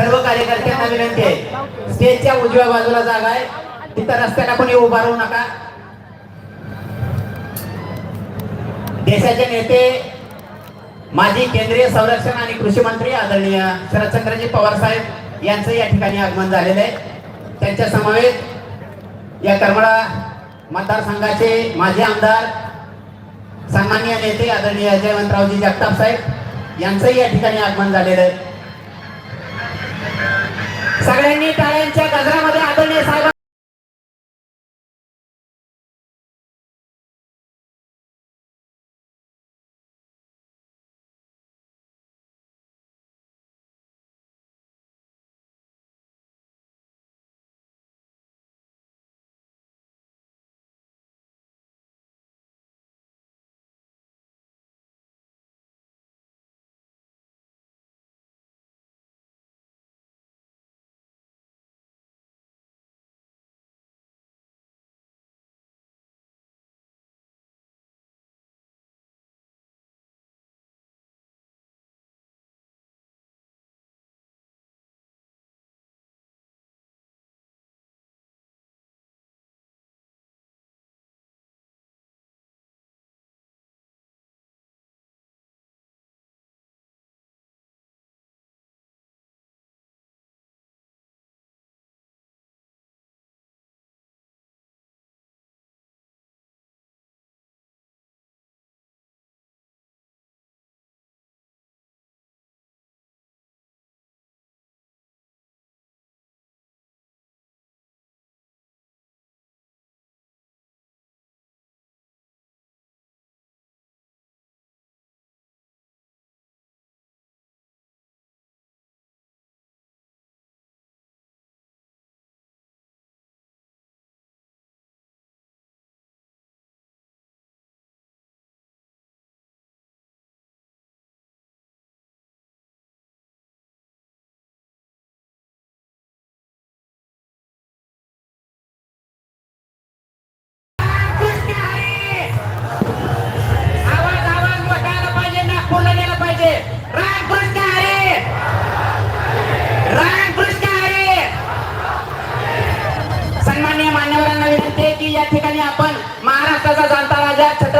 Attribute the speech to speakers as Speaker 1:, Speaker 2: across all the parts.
Speaker 1: सर्व कार्यकर्त्यांना विनंती आहे. स्टेजच्या उजव्या बाजूला जागा आहे. तिथं रस्त्याला कोणी उभा राहू नका. देशाचे नेते माजी केंद्रीय संरक्षण आणि कृषी मंत्री आदरणीय शरदचंद्रजी पवार साहेब यांचं या ठिकाणी आगमन झालेलं आहे. त्यांच्या समवेत या करमळा मतदारसंघाचे माजी आमदार सामान्य नेते आदरणीय जयवंतरावजी जगताप साहेब यांचंही या ठिकाणी आगमन झालेलं आहे. सगळ्यांनी टाळ्यांच्या गजरामध्ये आदरणीय साहेब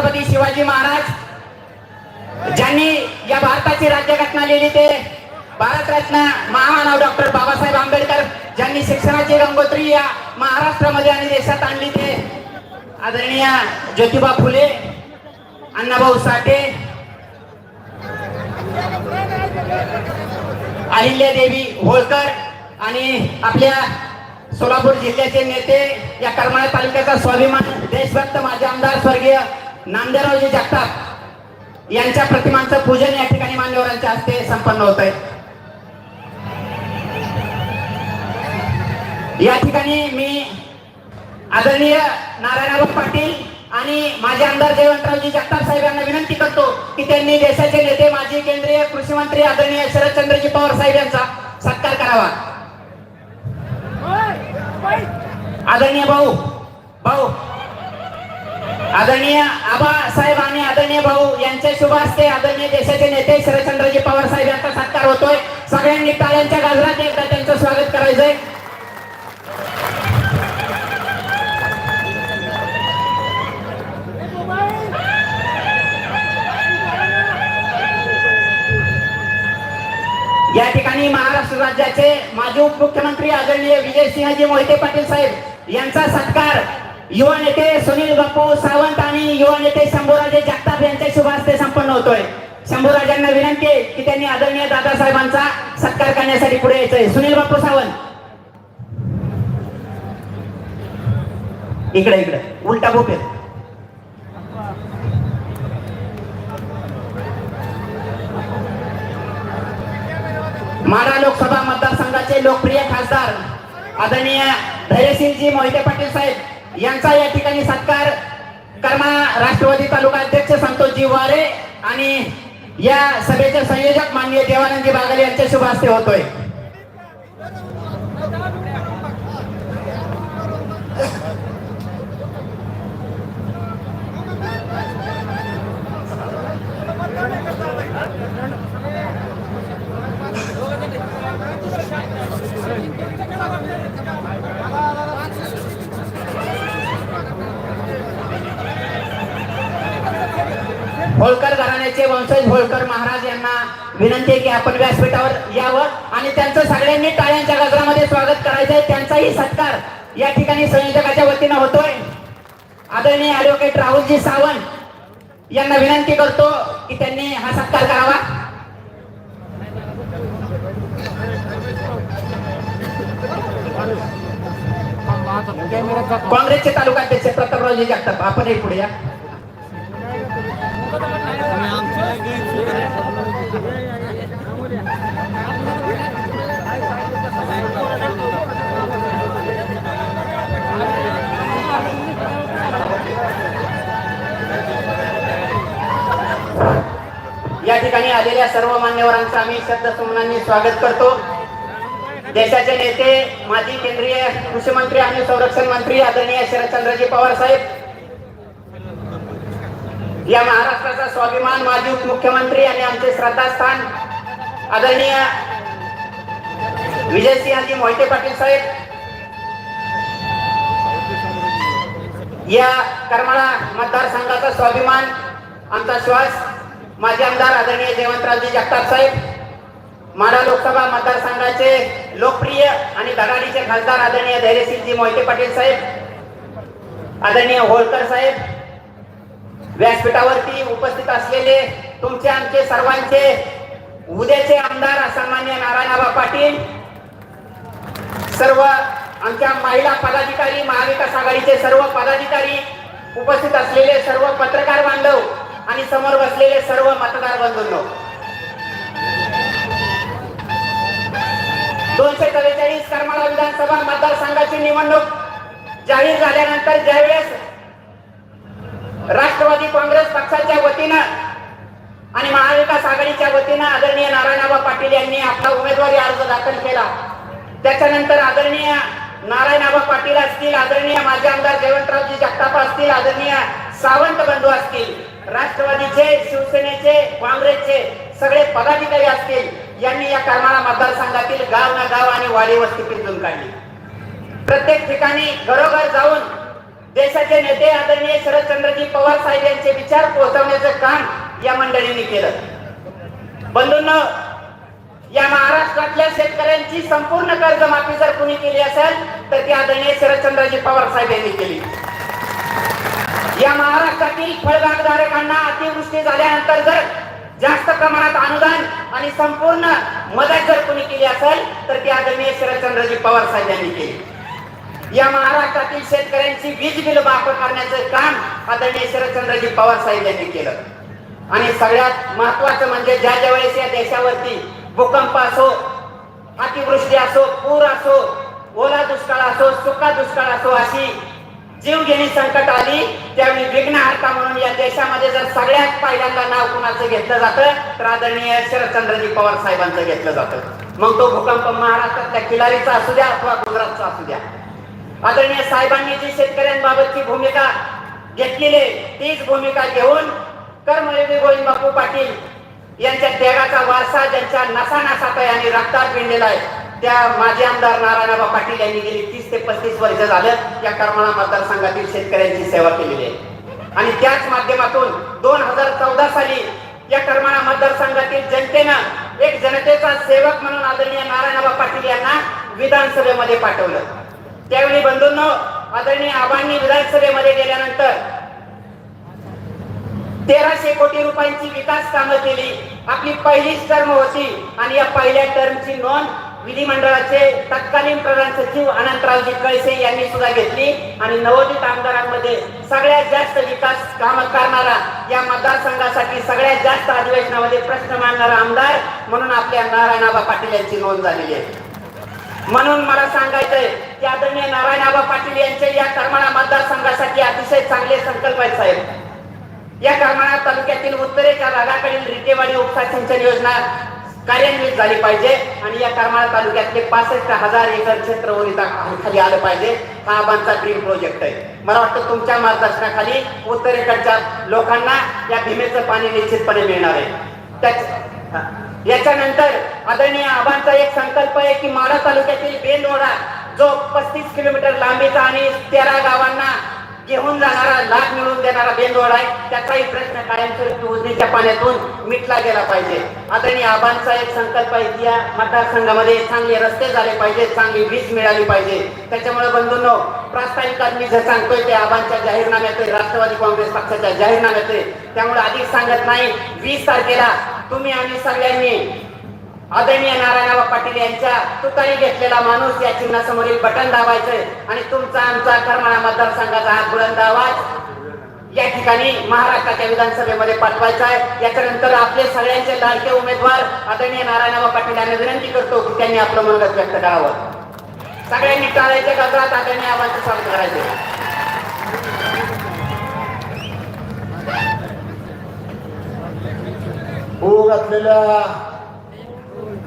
Speaker 1: छत्रपती शिवाजी महाराज ज्यांनी या भारताची राज्यघटना लिहिली ते भारतरत्न महामानव डॉक्टर बाबासाहेब आंबेडकर ज्यांनी शिक्षणाची गंगोत्री या महाराष्ट्रामध्ये आणि देशात आणली ते आदरणीय ज्योतिबा फुले अण्णाभाऊ साठे अहिल्यादेवी होळकर आणि आपल्या सोलापूर जिल्ह्याचे नेते या करमाळा तालुक्याचा स्वाभिमान देशभक्त माजी आमदार स्वर्गीय नामदेवरावजी जगताप यांच्या प्रतिमांचं पूजन या ठिकाणी मान्यवरांच्या हस्ते संपन्न होत आहे या ठिकाणी मी आदरणीय नारायणराव पाटील आणि माझे आमदार जयवंतरावजी जगताप साहेब यांना विनंती करतो की त्यांनी देशाचे नेते माजी केंद्रीय कृषी मंत्री आदरणीय शरदचंद्रजी पवार साहेब यांचा सत्कार करावा. आदरणीय भाऊ भाऊ आदरणीय आबा साहेब आणि आदरणीय भाऊ यांच्या शुभ हस्ते आदरणीय देशाचे नेते शरदचंद्रजी पवार साहेब यांचा सत्कार होतोय. सगळ्यांनी टाळ्यांच्या गाजरात एकदा त्यांचं स्वागत करायचंय. या ठिकाणी महाराष्ट्र राज्याचे माजी उपमुख्यमंत्री आदरणीय विजयसिंहजी मोहिते पाटील साहेब यांचा सत्कार युवा नेते सुनील बापू सावंत आणि युवा नेते शंभूराजे जगताप यांच्या शुभ हस्ते संपन्न होतोय. शंभूराजांना विनंती आहे की त्यांनी आदरणीय दादासाहेबांचा सत्कार करण्यासाठी पुढे यायचंय. सुनील बापू सावंत. इकडे इकडे. उलटा भोपेल माडा लोकसभा मतदारसंघाचे लोकप्रिय खासदार आदरणीय धैर्यसिंहजी मोहिते पाटील साहेब. यांचा या ठिकाणी सत्कार कर्मा राष्ट्रवादी तालुका अध्यक्ष संतोषजी वारे आणि या सभेचे संयोजक माननीय देवानंदी बागल यांच्या शुभ हस्ते होतोय. होळकर घराण्याचे वंशज होळकर महाराज यांना विनंती आहे की आपण व्यासपीठावर यावं आणि त्यांचं सगळ्यांनी टाळ्यांच्या गजरामध्ये स्वागत करायचं आहे. त्यांचाही सत्कार या ठिकाणी संयोजकाच्या वतीनं होतोय. आदरणीय ऍडव्होकेट राहुलजी सावंत यांना विनंती करतो की त्यांनी हा सत्कार करावा. काँग्रेसचे तालुकाध्यक्ष प्रतापरावजी जगताप आपणही पुढे या. या ठिकाणी आलेल्या सर्व मान्यवरांचं आम्ही शब्दसुमनांनी स्वागत करतो. देशाचे नेते माजी केंद्रीय कृषी मंत्री आणि संरक्षण मंत्री आदरणीय शरदचंद्रजी पवार साहेब या महाराष्ट्राचा स्वाभिमान माजी उपमुख्यमंत्री आणि आमचे श्रद्धास्थान आदरणीय विजयसिंहजी मोहिते पाटील साहेब. या करमाळा मतदारसंघाचा स्वाभिमान आमचा श्वास माजी आमदार आदरणीय जयवंतरावजी जगताप साहेब. माडा लोकसभा मतदारसंघाचे लोकप्रिय आणि धडाडीचे खासदार आदरणीय धैर्यसिंहजी मोहिते पाटील साहेब. आदरणीय होळकर साहेब. व्यासपीठावरती उपस्थित असलेले तुमचे आमचे सर्वांचे उद्याचे आमदार सन्मान्य नारायणबा पाटील सर्व आमच्या महिला पदाधिकारी महाविकास आघाडीचे सर्व पदाधिकारी उपस्थित असलेले सर्व पत्रकार बांधव आणि समोर बसलेले सर्व मतदार बंधूंनो. दोनशे चव्वेचाळीस करमाळा विधानसभा मतदारसंघाची निवडणूक जाहीर झाल्यानंतर ज्यावेळेस राष्ट्रवादी काँग्रेस पक्षाच्या वतीनं आणि महाविकास आघाडीच्या वतीनं आदरणीय नारायणबा पाटील यांनी आपला उमेदवारी अर्ज दाखल केला. त्याच्यानंतर आदरणीय नारायणबा पाटील असतील आदरणीय माजी आमदार जयवंतरावजी जगतापा असतील आदरणीय सावंत बंधू असतील राष्ट्रवादीचे शिवसेनेचे काँग्रेसचे सगळे पदाधिकारी असतील यांनी या करमाळा मतदारसंघातील गाव ना गाव आणि वाडी वस्ती पिंजून काढली प्रत्येक ठिकाणी घरोघर जाऊन पक्षाचे नेते आदरणीय शरदचंद्रजी पवार साहेब यांचे विचार पोहोचवण्याचं काम या मंडळींनी केलं. बंधूंना या महाराष्ट्रातल्या शेतकऱ्यांची संपूर्ण कर्जमाफी जर कुणी केली असेल तर ती आदरणीय शरदचंद्रजी पवार साहेब यांनी केली. या महाराष्ट्रातील फळबागधारकांना अतिवृष्टी झाल्यानंतर जर जास्त प्रमाणात अनुदान आणि संपूर्ण मदत जर कुणी केली असेल तर ती आदरणीय शरदचंद्रजी पवार साहेब यांनी केली. या महाराष्ट्रातील शेतकऱ्यांची वीज बिल माफ करण्याचं काम आदरणीय शरदचंद्रजी पवार साहेब यांनी केलं. आणि सगळ्यात महत्वाचं म्हणजे ज्या ज्या वेळेस या देशावरती भूकंप असो अतिवृष्टी असो पूर असो ओला दुष्काळ असो सुका दुष्काळ असो अशी जीवघेणी संकट आली त्यावेळी विघ्नहर्ता म्हणून या देशामध्ये जर सगळ्यात पहिल्यांदा नाव कुणाचं घेतलं जातं तर आदरणीय शरदचंद्रजी पवार साहेबांचं घेतलं जातं. मग तो भूकंप महाराष्ट्रातल्या किलारीचा असू द्या अथवा गुजरातचा असू द्या. आदरणीय साहेबांनी जी शेतकऱ्यांबाबतची भूमिका घेतलेली आहे, तीच भूमिका घेऊन कर्मयोगी गोविंद बापू पाटील यांच्या त्यागाचा वारसा ज्यांच्या नसानासात आहे आणि रक्तात विणलेला आहे त्या माजी आमदार नारायणबा पाटील यांनी गेली तीस ते पस्तीस वर्ष झालं या करमाळा मतदारसंघातील शेतकऱ्यांची सेवा केलेली आहे. आणि त्याच माध्यमातून दोन हजार चौदा साली या करमाळा मतदारसंघातील जनतेनं एक जनतेचा सेवक म्हणून आदरणीय नारायणबा पाटील यांना विधानसभेमध्ये पाठवलं. त्यावेळी बंधूंनो आदरणीय आबांनी विधानसभेमध्ये गेल्यानंतर तेराशे कोटी रुपयांची विकास कामं केली. आपली पहिलीच टर्म होती आणि या पहिल्या टर्मची नोंद विधिमंडळाचे तत्कालीन प्रधान सचिव अनंतरावजी कळसे यांनी सुद्धा घेतली. आणि नवोदित आमदारांमध्ये सगळ्यात जास्त विकास काम करणारा या मतदारसंघासाठी सगळ्यात जास्त अधिवेशनामध्ये प्रश्न मांडणारा आमदार म्हणून आपल्या नारायणाबा पाटील यांची नोंद झालेली आहे. म्हणून मला सांगायचंय की आदरणीय नारायणबा पाटील यांचे या करमाळा मतदारसंघासाठी अतिशय चांगले संकल्प आहेत साहेब. या करमाळा तालुक्यातील उत्तरेच्या भागाकडील रिटेवाडी उपसा सिंचन योजना कार्यान्वित झाली पाहिजे आणि या करमाळा तालुक्यातले पासष्ट हजार एकर क्षेत्र खाली आलं पाहिजे. हा आबांचा ड्रीम प्रोजेक्ट आहे. मला वाटतं तुमच्या मार्गदर्शनाखाली उत्तरेकडच्या लोकांना या भीमेचं पाणी निश्चितपणे मिळणार आहे. त्याच याच्यानंतर आदरणीय आबांचा एक संकल्प आहे की माडा तालुक्यातील बेंदोडा जो पस्तीस किलोमीटर लांबीचा आणि तेरा गावांना घेऊन जाणारा लाभ मिळवून देणारा बेंदोड आहे त्याचाही प्रश्न कायमस्वरूपी उजनीच्या पाण्यातून मिटला गेला पाहिजे. आदरणीय आबांचा एक संकल्प आहे की या मतदारसंघामध्ये चांगले रस्ते झाले पाहिजे चांगली वीज मिळाली पाहिजे. त्याच्यामुळे बंधूंनो प्रास्ताविकात मी जे सांगतोय ते आबांच्या जाहीरनाम्यात राष्ट्रवादी काँग्रेस पक्षाच्या जाहीरनाम्यात त्यामुळे अधिक सांगत नाही वीस तारखेला तुम्ही आम्ही सगळ्यांनी आदरणीय नारायणराव पाटील यांच्या तुतारी घेतलेला माणूस या चिन्हासमोरील बटन दाबायचंय आणि तुमचा आमचा करमाळा मतदारसंघाचा हा बुलंद आवाज या ठिकाणी महाराष्ट्राच्या विधानसभेमध्ये पाठवायचा आहे. याच्यानंतर आपले सगळ्यांचे लाडके उमेदवार आदरणीय नारायणराव पाटील यांना विनंती करतो की त्यांनी आपलं मनोगत व्यक्त करावं. सगळ्यांनी टाळायच्या गजरात आदरणीय आवाज स्वागत करायचे.
Speaker 2: होऊ घातलेल्या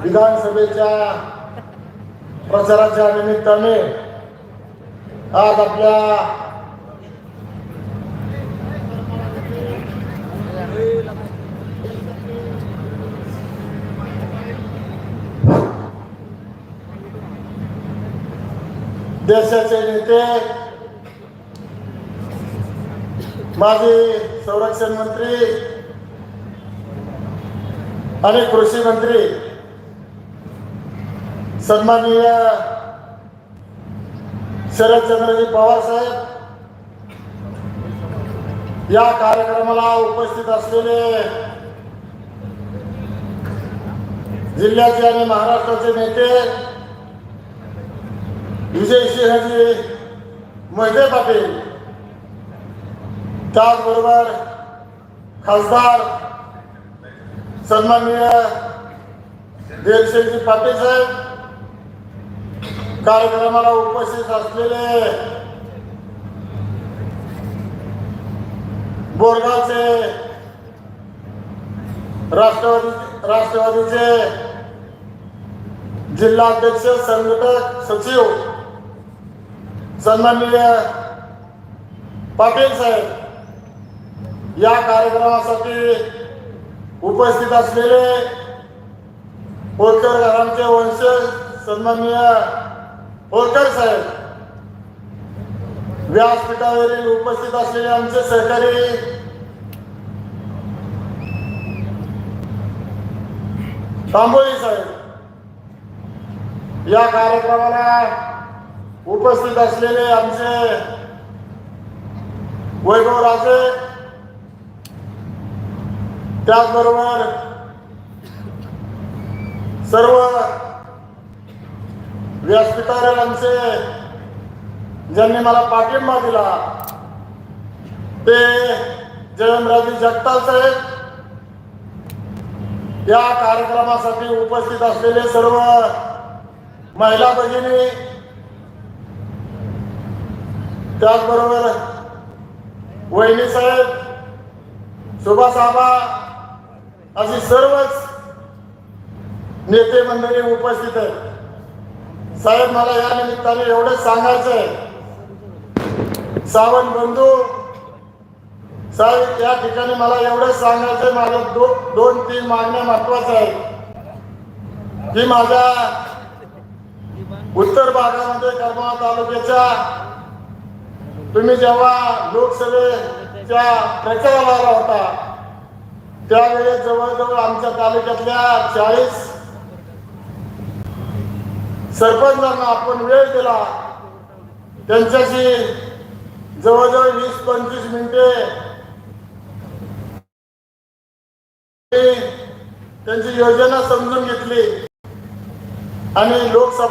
Speaker 2: विधानसभेच्या प्रचाराच्या निमित्ताने आज आपल्या देशाचे नेते माजी संरक्षण मंत्री आणि कृषी मंत्री सन्माननीय शरदचंद्रजी पवार साहेब या कार्यक्रमाला उपस्थित असलेले जिल्ह्याचे आणि महाराष्ट्राचे नेते विजय सिंहजी मोहिते पाटील त्याचबरोबर खासदार सन्माननीय देवसिंहजी पाटील साहेब कार्यक्रमाला उपस्थित असलेले बोरगावचे राष्ट्रवादी राष्ट्रवादीचे जिल्हाध्यक्ष संघटक सचिव सन्माननीय पाटील साहेब या कार्यक्रमासाठी उपस्थित असलेले होतकर घरांचे वंशज सन्माननीय होळकर साहेब. व्यासपीठावरील उपस्थित असलेले आमचे सहकारी तांबोळी साहेब या कार्यक्रमाला उपस्थित असलेले आमचे वैभव राजे त्याचबरोबर सर्व व्यासपीठावर आमचे ज्यांनी मला पाठिंबा दिला ते जयमराजी जगताप साहेब या कार्यक्रमासाठी उपस्थित असलेले सर्व महिला भगिनी त्याचबरोबर वहिनी साहेब सुभाष आबा अशी सर्वच नेते मंडळी उपस्थित आहेत. साहेब मला या निमित्ताने एवढंच सांगायचंय. सावन सावंत बंधू साहेब या ठिकाणी मला एवढंच सांगायचं माझं माझ्या दो दोन तीन मागण्या महत्वाचं आहे की माझ्या उत्तर भागामध्ये करमाळा तालुक्याच्या तुम्ही जेव्हा लोकसभेच्या प्रचाराला होता त्यावेळेस जवळजवळ आमच्या तालुक्यातल्या चाळीस सरपंचांना आपण वेळ दिला. त्यांच्याशी जवळजवळ वीस पंचवीस मिनिटे त्यांची योजना समजून घेतली. आणि लोकसभा